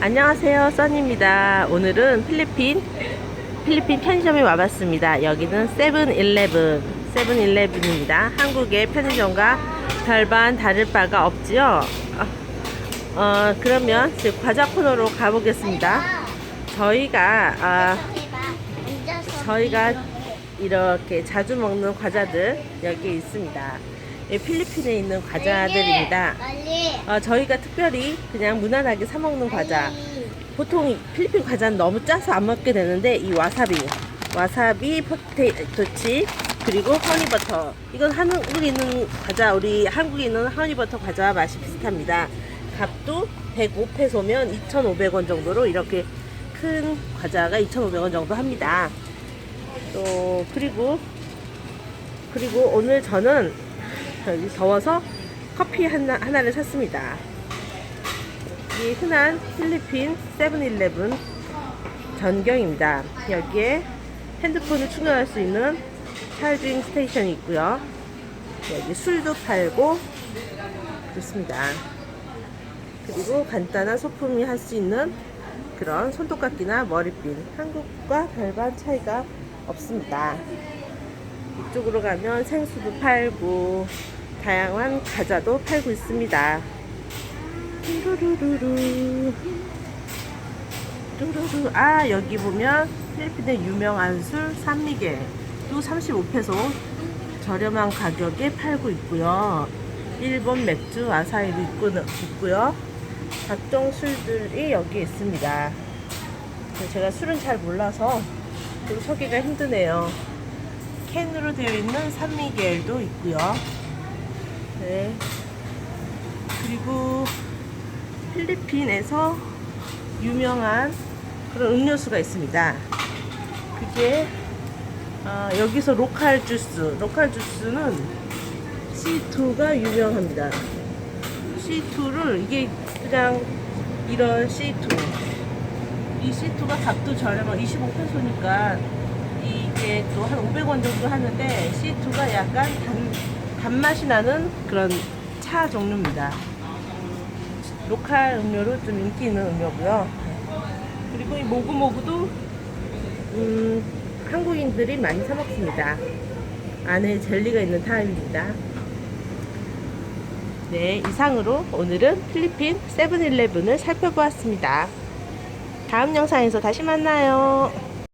안녕하세요, 써니입니다. 오늘은 필리핀 필리핀 편의점에 와봤습니다. 여기는 세븐일레븐 세븐일레븐입니다. 한국의 편의점과 별반 다를 바가 없지요. 어, 어, 그러면 이제 과자 코너로 가보겠습니다. 저희가 아, 저희가 이렇게 자주 먹는 과자들 여기 있습니다. 이 필리핀에 있는 과자들입니다. 어, 저희가 특별히 그냥 무난하게 사 먹는 과자. 보통 이 필리핀 과자는 너무 짜서 안 먹게 되는데 이 와사비, 와사비 포테이토칩 그리고 허니버터. 이건 한국에 있는 과자, 우리 한국에 있는 허니버터 과자와 맛이 비슷합니다. 값도 105페소면 2,500원 정도로 이렇게 큰 과자가 2,500원 정도 합니다. 또 그리고 그리고 오늘 저는 여기 더워서 커피 하나, 하나를 샀습니다. 이 흔한 필리핀 세븐일레븐 전경입니다. 여기에 핸드폰을 충전할 수 있는 차징 스테이션이 있고요. 여기 술도 팔고 그렇습니다. 그리고 간단한 소품이 할 수 있는 그런 손톱깎이나 머리핀 한국과 별반 차이가 없습니다. 이쪽으로 가면 생수도 팔고 다양한 과자도 팔고 있습니다. 뚜루루루루. 뚜루루. 아 여기 보면 필리핀의 유명한 술 산미겔 또 35페소 저렴한 가격에 팔고 있고요. 일본 맥주 아사히도 있고, 있고요. 각종 술들이 여기 있습니다. 제가 술은 잘 몰라서 좀 소개가 힘드네요. 캔으로 되어 있는 산미겔도 있고요. 네. 그리고 필리핀에서 유명한 그런 음료수가 있습니다. 그게 아, 여기서 로컬 주스, 로컬 주스는 C2가 유명합니다. C2를 이게 그냥 이런 C2 이 C2가 값도 저렴한 25페소니까 이게 또 한 500원 정도 하는데 C2가 약간 단, 단맛이 나는 그런 차 종류입니다. 로컬 음료로 좀 인기 있는 음료고요. 그리고 이 모구모구도 음, 한국인들이 많이 사 먹습니다. 안에 젤리가 있는 타입입니다. 네, 이상으로 오늘은 필리핀 세븐일레븐을 살펴보았습니다. 다음 영상에서 다시 만나요.